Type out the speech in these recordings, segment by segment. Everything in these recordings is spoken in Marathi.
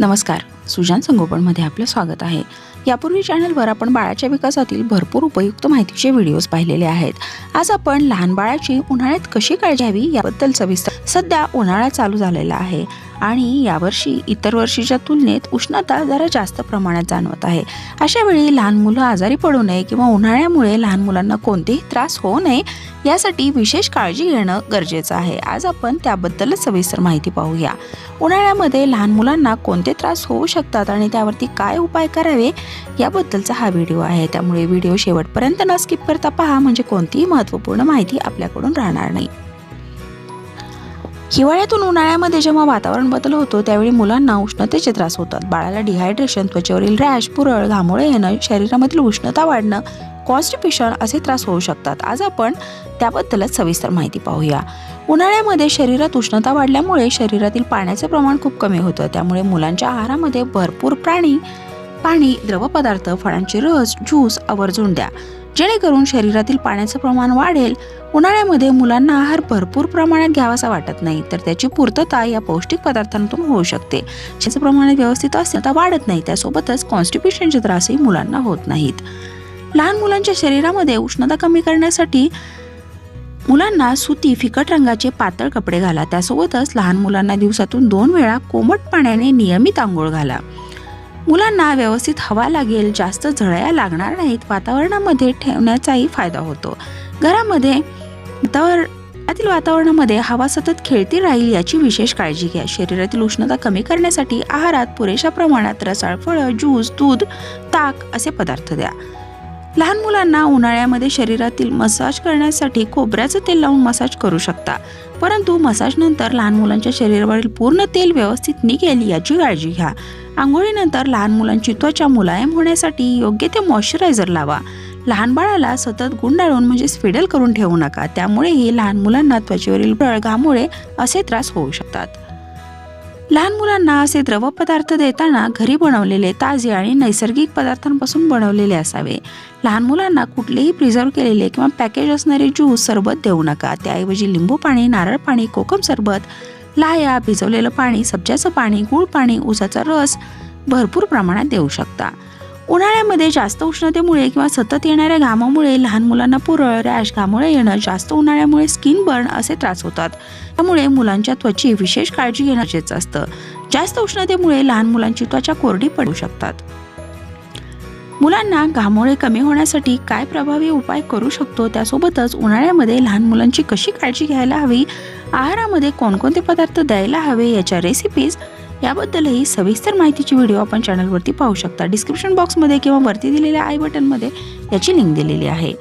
नमस्कार. सुजान संगोपनमध्ये आपलं स्वागत आहे. यापूर्वी चॅनलवर आपण बाळाच्या विकासातील भरपूर उपयुक्त माहितीचे व्हिडिओज पाहिलेले आहेत. आज आपण लहान बाळाची उन्हाळ्यात कशी काळजी घ्यावी याबद्दल सविस्तर सध्या उन्हाळा चालू झालेला आहे आणि यावर्षी इतर वर्षीच्या तुलनेत उष्णता जरा जास्त प्रमाणात जाणवत आहे. अशा वेळी लहान मुलं आजारी पडू नये किंवा उन्हाळ्यामुळे लहान मुलांना कोणतेही त्रास होऊ नये यासाठी विशेष काळजी घेणं गरजेचं आहे. आज आपण त्याबद्दलच सविस्तर माहिती पाहूया. उन्हाळ्यामध्ये लहान मुलांना कोणते त्रास होऊ शकतात आणि त्यावरती काय उपाय करावे याबद्दलचा हा व्हिडिओ आहे. त्यामुळे व्हिडिओ शेवटपर्यंत न स्किप करता पहा म्हणजे कोणतीही महत्त्वपूर्ण माहिती आपल्याकडून राहणार नाही. हिवाळ्यातून उन्हाळ्यामध्ये जेव्हा वातावरण बदल होतो त्यावेळी मुलांना उष्णतेचे त्रास होतात. बाळाला डिहायड्रेशन त्वचेवरील रॅश पुरळ घामोळे येणं शरीरामधील उष्णता वाढणं कॉन्स्टिपेशन असे त्रास होऊ शकतात. आज आपण त्याबद्दलच सविस्तर माहिती पाहूया. उन्हाळ्यामध्ये शरीरात उष्णता वाढल्यामुळे शरीरातील पाण्याचे प्रमाण खूप कमी होतं. त्यामुळे मुलांच्या आहारामध्ये भरपूर प्राणी पाणी द्रवपदार्थ फळांचे रस ज्यूस आवर्जून द्या. जेणेकरून शरीरातील पाण्याचं प्रमाण वाढेल. उन्हाळ्यामध्ये मुलांना आहार भरपूर प्रमाणात घ्यावासा वाटत नाही तर त्याची पूर्तता या पौष्टिक पदार्थांतून होऊ शकते. त्याचं प्रमाण व्यवस्थित असेल तर वाढत नाही. त्यासोबतच कॉन्स्टिपेशनचे त्रासही मुलांना होत नाहीत. लहान मुलांच्या शरीरामध्ये उष्णता कमी करण्यासाठी मुलांना सुती फिकट रंगाचे पातळ कपडे घाला. त्यासोबतच लहान मुलांना दिवसातून दोन वेळा कोमट पाण्याने नियमित आंघोळ घाला. मुलांना व्यवस्थित हवा लागेल जास्त झळया लागणार नाहीत वातावरणामध्ये ठेवण्याचाही फायदा होतो. घरामध्ये वातावरणातील वातावरणामध्ये हवा सतत खेळती राहील याची विशेष काळजी घ्या. शरीरातील उष्णता कमी करण्यासाठी आहारात पुरेशा प्रमाणात रसाळ फळं ज्यूस दूध ताक असे पदार्थ द्या. लहान मुलांना उन्हाळ्यामध्ये शरीरातील मसाज करण्यासाठी खोबऱ्याचं तेल लावून मसाज करू शकता. परंतु मसाजनंतर लहान मुलांच्या शरीरावरील पूर्ण तेल व्यवस्थित निघेल याची काळजी घ्या. आंघोळीनंतर लहान मुलांची त्वचा मुलायम होण्यासाठी योग्य ते मॉइश्चरायझर लावा. लहान बाळाला सतत गुंडाळून म्हणजे स्फिडल करून ठेवू नका. त्यामुळेही लहान मुलांना त्वचेवरील बळ घामुळे असे त्रास होऊ शकतात. लहान मुलांना असे द्रव पदार्थ देताना घरी बनवलेले ताजे आणि नैसर्गिक पदार्थांपासून बनवलेले असावे. लहान मुलांना कुठलेही प्रिझर्व केलेले किंवा पॅकेज असणारे ज्यूस सरबत देऊ नका. त्याऐवजी लिंबू पाणी नारळ पाणी कोकम सरबत लाया भिजवलेलं पाणी सब्ज्याचं पाणी गूळ पाणी ऊसाचा रस भरपूर प्रमाणात देऊ शकता. उन्हाळ्यामध्ये जास्त उष्णतेमुळे किंवा सतत येणाऱ्या घामामुळे लहान मुलांना पुरळ रॅश घामोळे येणं जास्त उन्हाळ्यामुळे स्किन बर्न असे त्रास होतात. त्यामुळे मुलांच्या त्वची विशेष काळजी घेणं गरजेचं असतं. जास्त उष्णतेमुळे लहान मुलांची त्वचा कोरडी पडू शकतात. मुलांना घामोळे कमी होण्यासाठी काय प्रभावी उपाय करू शकतो? त्यासोबतच उन्हाळ्यामध्ये लहान मुलांची कशी काळजी घ्यायला हवी? आहारामध्ये कोणकोणते पदार्थ द्यायला हवे? याच्या रेसिपीज याबद्दलही सविस्तर माहितीची व्हिडिओ आपण चॅनलवरती पाहू शकता. डिस्क्रिप्शन बॉक्समध्ये किंवा वरती दिलेल्या आय बटनमध्ये याची लिंक दिलेली आहे.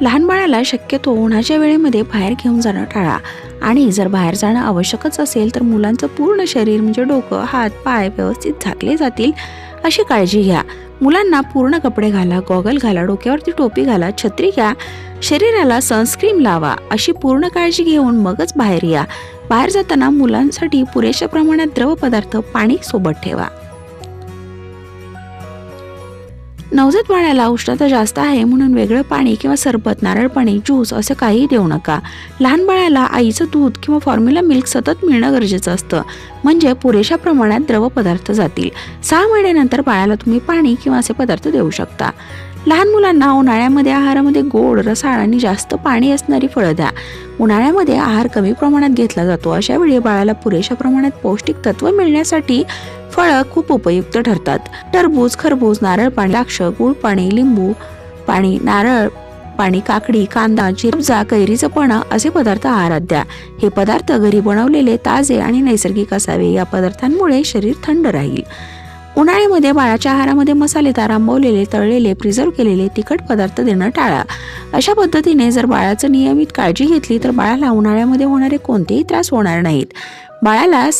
लहान बाळाला शक्यतो उन्हाच्या वेळेमध्ये बाहेर घेऊन जाणं टाळा. आणि जर बाहेर जाणं आवश्यकच असेल तर मुलांचं पूर्ण शरीर म्हणजे डोकं हात पाय व्यवस्थित झाकले जातील अशी काळजी घ्या. मुलांना पूर्ण कपडे घाला गॉगल घाला डोक्यावरती टोपी घाला छत्री घ्या शरीराला सनस्क्रीम लावा अशी पूर्ण काळजी घेऊन मगच बाहेर या. बाहेर जाताना मुलांसाठी पुरेशा प्रमाणात द्रवपदार्थ पाणी सोबत ठेवा. नवजात बाळाला उष्णता जास्त आहे म्हणून वेगळं पाणी किंवा सरबत नारळ पाणी ज्यूस असं काहीही देऊ नका. लहान बाळाला आईचं दूध किंवा फॉर्म्युला मिल्क सतत मिळणं गरजेचं असतं. म्हणजे पुरेशा प्रमाणात द्रवपदार्थ जातील. सहा महिन्यानंतर बाळाला तुम्ही पाणी किंवा असे पदार्थ देऊ शकता. लहान मुलांना उन्हाळ्यामध्ये आहारामध्ये गोड रसाळ आणि जास्त पाणी असणारी फळं द्या. उन्हाळ्यामध्ये आहार कमी प्रमाणात घेतला जातो. अशा वेळी बाळाला पुरेशा प्रमाणात पौष्टिक तत्व मिळण्यासाठी फळं खूप उपयुक्त ठरतात. टरबूज खरबूज नारळ पाणी द्राक्ष गुळ पाणी लिंबू पाणी नारळ पाणी काकडी कांदा चिरबजा कैरीचं पण असे पदार्थ आहारात द्या. हे पदार्थ घरी बनवलेले ताजे आणि नैसर्गिक असावे. या पदार्थांमुळे शरीर थंड राहील. उन्हाळ्यामध्ये बाळाच्या आहारामध्ये मसालेदार आंबवलेले तळलेले प्रिझर्व केलेले तिखट पदार्थ देणं टाळा. अशा पद्धतीने जर बाळाचं नियमित काळजी घेतली तर बाळाला उन्हाळ्यामध्ये होणारे कोणतेही त्रास होणार नाहीत. बाळाला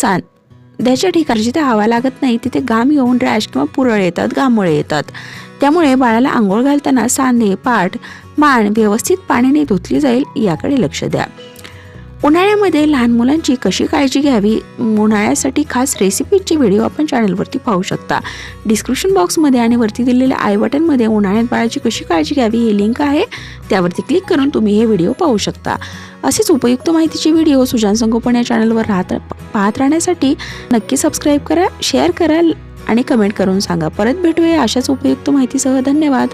ज्याच्या ठिकाणी जिथे हवा लागत नाही तिथे घाम येऊन रॅश किंवा पुरळ येतात घामोळे येतात. त्यामुळे बाळाला आंघोळ घालताना सांधे पाठ मान व्यवस्थित पाण्याने धुतली जाईल याकडे लक्ष द्या. उन्हाळ्यामध्ये लहान मुलांची कशी काळजी घ्यावी? उन्हाळ्यासाठी खास रेसिपीचे व्हिडिओ आपण चॅनलवरती पाहू शकता. डिस्क्रिप्शन बॉक्समध्ये आणि वरती दिलेल्या आय बटनमध्ये उन्हाळ्यात बाळाची कशी काळजी घ्यावी ही लिंक आहे. त्यावरती क्लिक करून तुम्ही हे व्हिडिओ पाहू शकता. असेच उपयुक्त माहितीचे व्हिडिओ सुजान संगोपन या चॅनलवर राहत पाहत राहण्यासाठी नक्की सबस्क्राईब करा शेअर करा आणि कमेंट करून सांगा. परत भेटूया अशाच उपयुक्त माहितीसह. धन्यवाद.